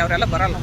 ಅವರೆಲ್ಲ ಬರಲ್ಲ.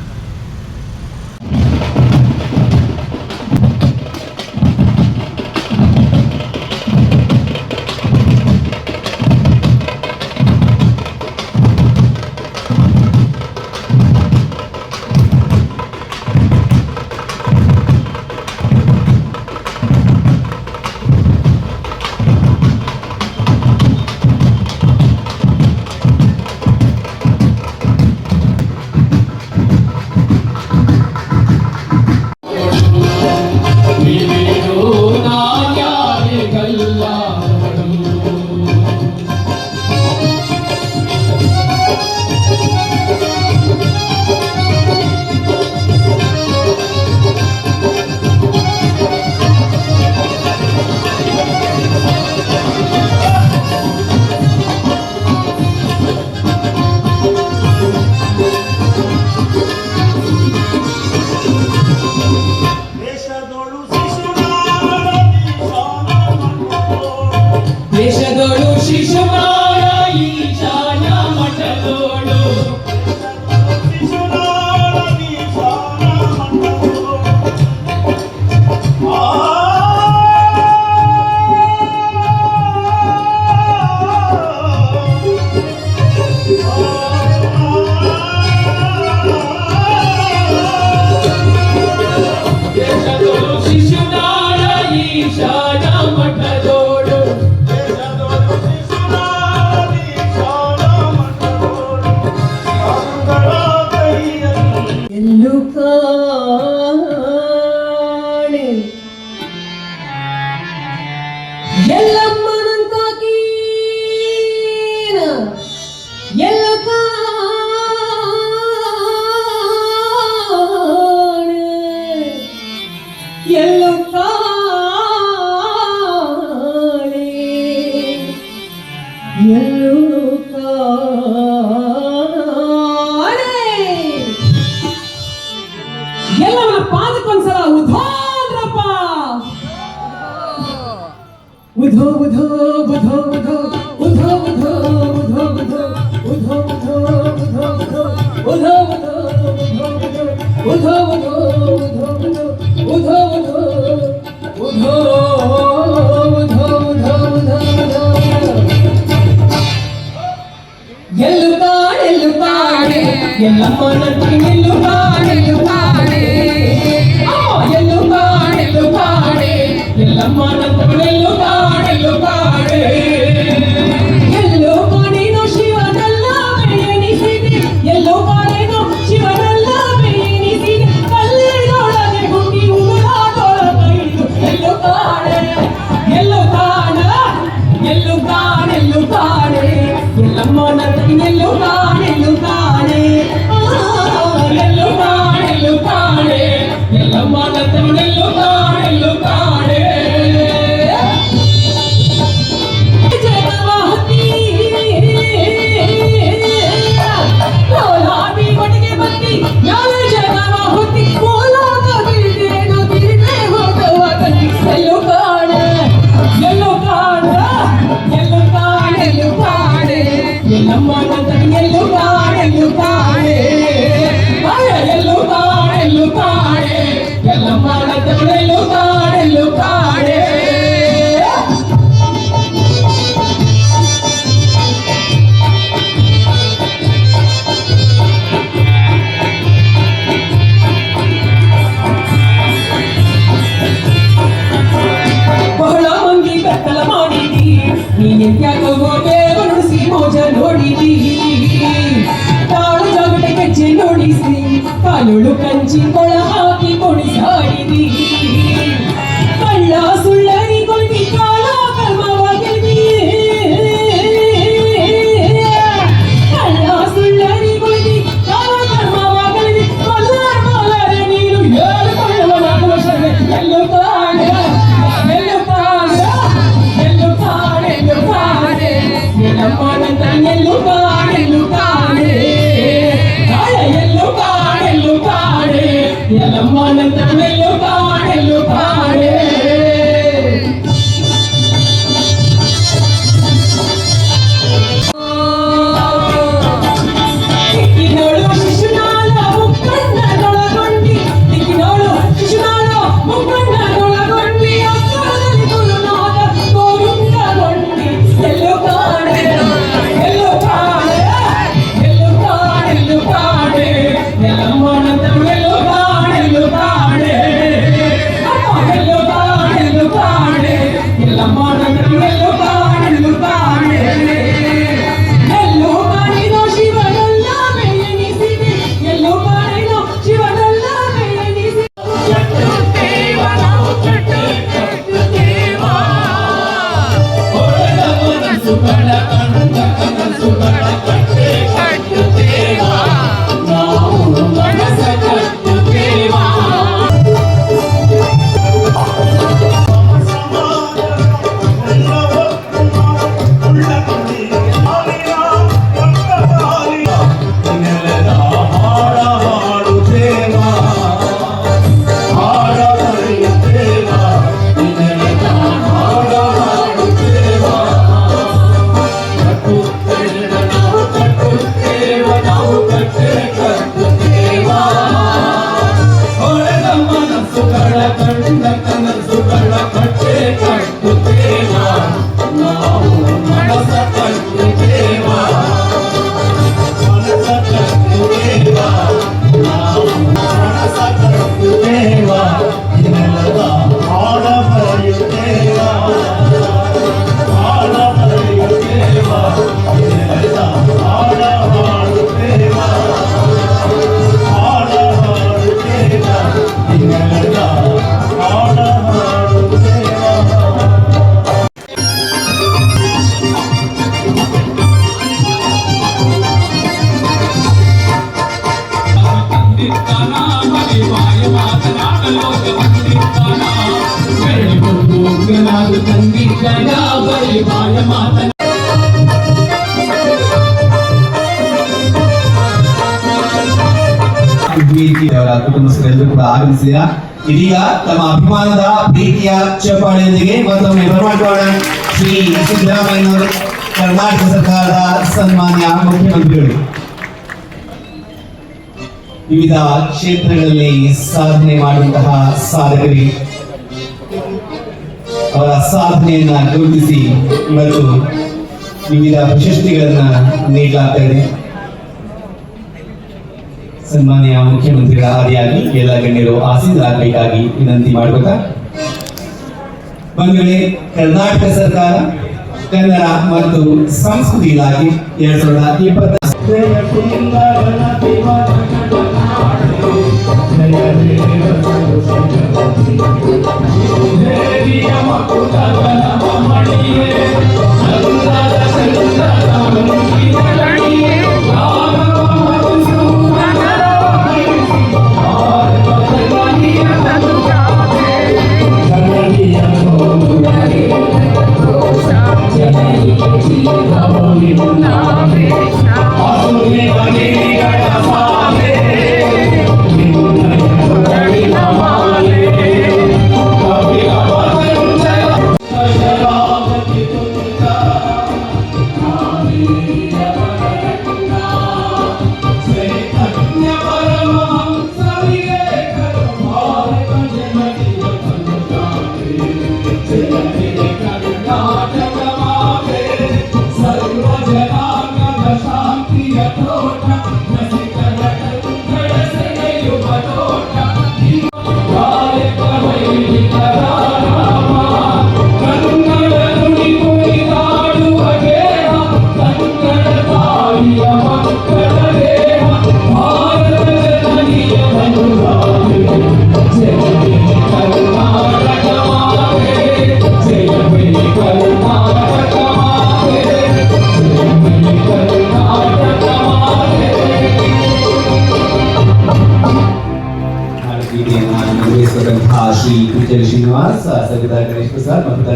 ಎಲ್ಲವನ್ನ ಪಾದಕ್ಕೊಂದ್ಸಲ ಉಧೋದ್ರಪ್ಪ ಉಧೋ ಉಧೋ ಉಧೋ ಉಧೋ ಉಧೋ ಉಧೋ ಉಧೋ ಉಧೋ ಉಧೋ ಉಧೋ ಉಧೋ ಉಧೋ ಉಧೋ ಉಧೋ ಉಧೋ ಎಲ್ಲು ಕಾಡೆಲ್ಲು ಕಾಡೆ ಎಲ್ಲಮ್ಮ ನಟ್ಟಿ ನಿಲ್ಲು ಕಾಡೆ ನಮ್ಮ ಬಿಡಿಸಿ ಕಾಲುಳು ಕಂಚಿ ಕೊಳ ಹಾಕಿ ಕೊಡಿಸಾಡಿದಿ ಕಳ್ಳ ಸುಳ್ಳರಿ ಕೊಡಿ ಕಾಲ ಕರ್ಮವಾಗಲಿ ಕಳ್ಳ ಸುಳ್ಳರಿ ಕೊಡಿ ಕಾಲ ಕರ್ಮವಾಗಲಿ ಮಲ್ಲಾರ ಮಲ್ಲಾರ ನೀನು ಹೇಳಿಕೊಳ್ಳುವ ನಾಲ್ಕು ವರ್ಷ ಎಲ್ಲೂ ಕಾಣ ಕಂಡ ಕನಸುಗಳ ಅವರ ಕುಟುಂಬಸ್ಥರೆಲ್ಲರೂ ಕೂಡ ಆಗಮಿಸಿದ ಇದೀಗ ತಮ್ಮ ಅಭಿಮಾನದ ಪ್ರೀತಿಯ ಚಪ್ಪಾಳೆಯೊಂದಿಗೆ ಮತ್ತೊಮ್ಮೆ ಬರಮಾಡೋಣ ಶ್ರೀ ಸಿದ್ದರಾಮಯ್ಯನವರು ಕರ್ನಾಟಕ ಸರ್ಕಾರದ ಸನ್ಮಾನ್ಯ ಮುಖ್ಯಮಂತ್ರಿಗಳು. ವಿವಿಧ ಕ್ಷೇತ್ರಗಳಲ್ಲಿ ಸಾಧನೆ ಮಾಡುವಂತಹ ಸಾಧಕರಿಗೆ ಅವರ ಸಾಧನೆಯನ್ನ ಗುರುತಿಸಿ ಇವತ್ತು ವಿವಿಧ ಪ್ರಶಸ್ತಿಗಳನ್ನ ನೀಡಲಾಗ್ತಾ ಇದೆ. ಸನ್ಮಾನ್ಯ ಮುಖ್ಯಮಂತ್ರಿಗಳ ಆದಿಯಾಗಿ ಎಲ್ಲ ಗಣ್ಯರು ಆಸೀನರಾಗಬೇಕಾಗಿ ವಿನಂತಿ ಮಾಡಬೇಕಾ ಬಂಧುಗಳೇ, ಕರ್ನಾಟಕ ಸರ್ಕಾರ, ಕನ್ನಡ ಮತ್ತು ಸಂಸ್ಕೃತಿ ಇಲಾಖೆ ಎರಡ್ ಸಾವಿರದ ಇಪ್ಪತ್ತ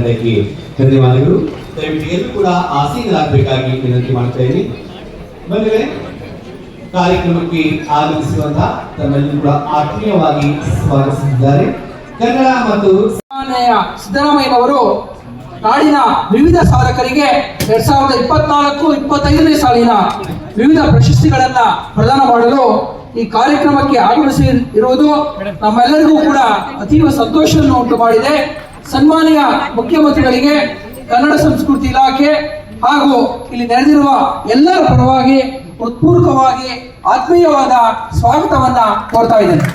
ತಂಡಕ್ಕೆ ಧನ್ಯವಾದಗಳು ದಯವಿಟ್ಟು ಎಲ್ಲರೂ ಕೂಡ ಆಸೀನರಾಗಬೇಕಾಗಿ ವಿನಂತಿ ಮಾಡ್ತಾ ಇದ್ದೀನಿ. ಬಂದರೆ ಕಾರ್ಯಕ್ರಮಕ್ಕೆ ಆಗಮಿಸಿರುವಂತಹ ತಮ್ಮೆಲ್ಲರೂ ಕೂಡ ಆತ್ಮೀಯವಾಗಿ ಸ್ವಾಗತಿಸಿದ್ದಾರೆ. ಕನ್ನಡ ಮತ್ತು ಸಿದ್ದರಾಮಯ್ಯನವರು ನಾಡಿನ ವಿವಿಧ ಸಾಧಕರಿಗೆ ಎರಡ್ ಸಾವಿರದ ಇಪ್ಪತ್ನಾಲ್ಕು, ಇಪ್ಪತ್ತೈದನೇ ಸಾಲಿನ ವಿವಿಧ ಪ್ರಶಸ್ತಿಗಳನ್ನ ಪ್ರದಾನ ಮಾಡಲು ಈ ಕಾರ್ಯಕ್ರಮಕ್ಕೆ ಆಗಮಿಸಿ ಇರುವುದು ನಮ್ಮೆಲ್ಲರಿಗೂ ಕೂಡ ಅತೀವ ಸಂತೋಷವನ್ನು ಉಂಟು ಮಾಡಿದೆ ಸನ್ಮಾನ್ಯ ಮುಖ್ಯಮಂತ್ರಿಗಳಿಗೆ ಕನ್ನಡ ಸಂಸ್ಕೃತಿ ಇಲಾಖೆ ಹಾಗೂ ಇಲ್ಲಿ ನೆರೆದಿರುವ ಎಲ್ಲರ ಪರವಾಗಿ ಹೃತ್ಪೂರ್ವಕವಾಗಿ ಆತ್ಮೀಯವಾದ ಸ್ವಾಗತವನ್ನ ಕೋರ್ತಾ ಇದ್ದೇನೆ.